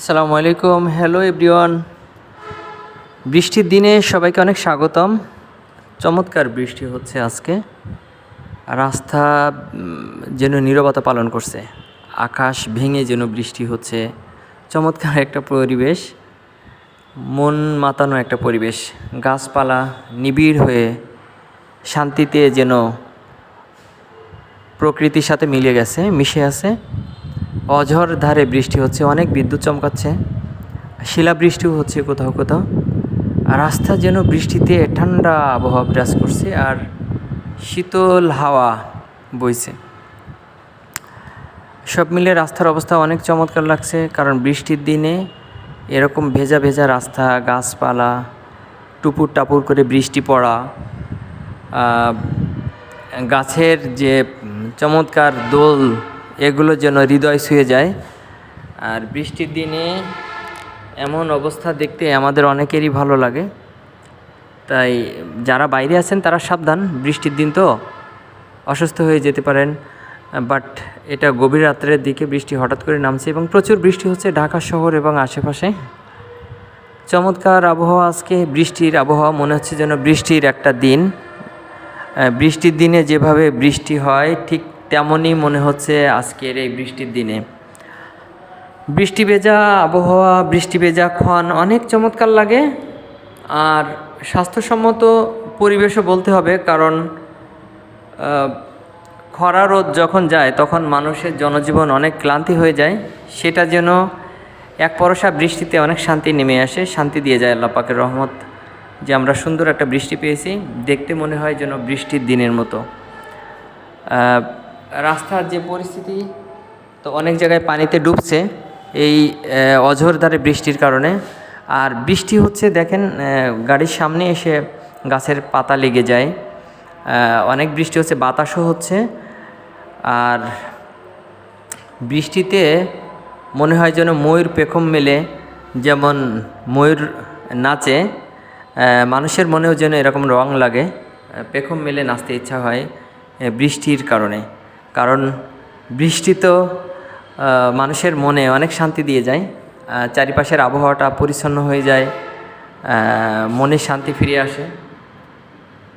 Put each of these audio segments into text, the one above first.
আসসালামু আলাইকুম। Hello everyone বৃষ্টির দিনে সবাইকে অনেক স্বাগতম। চমৎকার বৃষ্টি হচ্ছে আজকে। রাস্তা যেন নীরবতা পালন করছে। আকাশ ভেঙে যেন বৃষ্টি হচ্ছে। চমৎকার একটা পরিবেশ। মন মাতানো একটা পরিবেশ। গাছপালা নিবিড় হয়ে শান্তিতে যেন প্রকৃতির সাথে মিলে গেছে, মিশে আছে। অঝর ধারে বৃষ্টি হচ্ছে, অনেক বিদ্যুৎ চমকাচ্ছে শিলাবৃষ্টিও হচ্ছে কোথাও কোথাও, রাস্তা যেন বৃষ্টিতে ঠান্ডা আবহাওয়া বিরাজ করছে আর শীতল হাওয়া বইছে। সব মিলে রাস্তার অবস্থা অনেক চমৎকার লাগছে, কারণ বৃষ্টির দিনে এরকম ভেজা ভেজা রাস্তা, গাছপালা, টুপুর টাপুর করে বৃষ্টি পড়া গাছের যে চমৎকার দোল এগুলো যেন হৃদয় ছুঁয়ে যায়। আর বৃষ্টির দিনে এমন অবস্থা দেখতে আমাদের অনেকেরই ভালো লাগে। তাই যারা বাইরে আছেন তারা সাবধান, বৃষ্টির দিন তো অসুস্থ হয়ে যেতে পারেন। বাট এটা গভীর রাত্রের দিকে বৃষ্টি হঠাৎ করে নামছে এবং প্রচুর বৃষ্টি হচ্ছে ঢাকা শহর এবং আশেপাশে। চমৎকার আবহাওয়া আজকে, বৃষ্টির আবহাওয়া, মনে হচ্ছে যেন বৃষ্টির একটা দিন। বৃষ্টির দিনে যেভাবে বৃষ্টি হয়, ঠিক তেমনই মনে হচ্ছে আজকের এই বৃষ্টির দিনে। বৃষ্টি ভেজা আবহাওয়া, বৃষ্টি ভেজা ক্ষণ অনেক চমৎকার লাগে। আর স্বাস্থ্যসম্মত পরিবেশও বলতে হবে কারণ খরা রোদ যখন যায় তখন মানুষের জনজীবন অনেক ক্লান্তি হয়ে যায়। সেটা যেন এক পরশা বৃষ্টিতে অনেক শান্তি নেমে আসে, শান্তি দিয়ে যায় আল্লাহ পাকের রহমত যে আমরা সুন্দর একটা বৃষ্টি পেয়েছি। দেখতে মনে হয় যেন বৃষ্টির দিনের মতো। রাস্তার যে পরিস্থিতি, তো অনেক জায়গায় পানিতে ডুবছে এই অঝোরধারে বৃষ্টির কারণে। আর বৃষ্টি হচ্ছে, দেখেন গাড়ির সামনে এসে গাছের পাতা লেগে যায়। অনেক বৃষ্টি হচ্ছে, বাতাসও হচ্ছে। আর বৃষ্টিতে মনে হয় যেন ময়ূর পেখম মেলে, যেমন ময়ূর নাচে। মানুষের মনেও যেন এরকম রং লাগে। পেখম মেলে নাচতে ইচ্ছা হয় বৃষ্টির কারণে। কারণ বৃষ্টি তো মানুষের মনে অনেক শান্তি দিয়ে যায় চারিপাশের আবহাওয়াটা পরিচ্ছন্ন হয়ে যায় মনে শান্তি ফিরে আসে।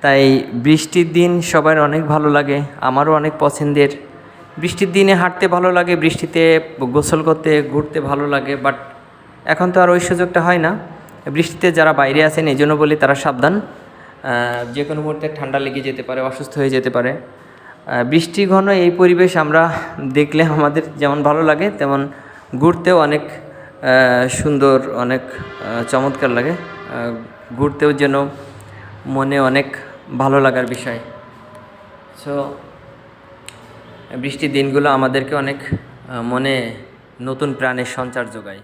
তাই বৃষ্টির দিন সবার অনেক ভালো লাগে, আমারও অনেক পছন্দের। বৃষ্টির দিনে হাঁটতে ভালো লাগে, বৃষ্টিতে গোসল করতে, ঘুরতে ভালো লাগে বাট এখন তো আর ওই সুযোগটা হয় না। বৃষ্টিতে যারা বাইরে আছেন, এই জন্য বলি তারা সাবধান। যে কোনো মুহূর্তে ঠান্ডা লেগে যেতে পারে, অসুস্থ হয়ে যেতে পারে। বৃষ্টি ঘন এই পরিবেশ আমরা দেখলে আমাদের যেমন ভালো লাগে, তেমন ঘুরতেও অনেক সুন্দর, অনেক চমৎকার লাগে। ঘুরতেও যেন মনে অনেক ভালো লাগার বিষয়। সো বৃষ্টির দিনগুলো আমাদেরকে অনেক মনে নতুন প্রাণের সঞ্চার যোগায়।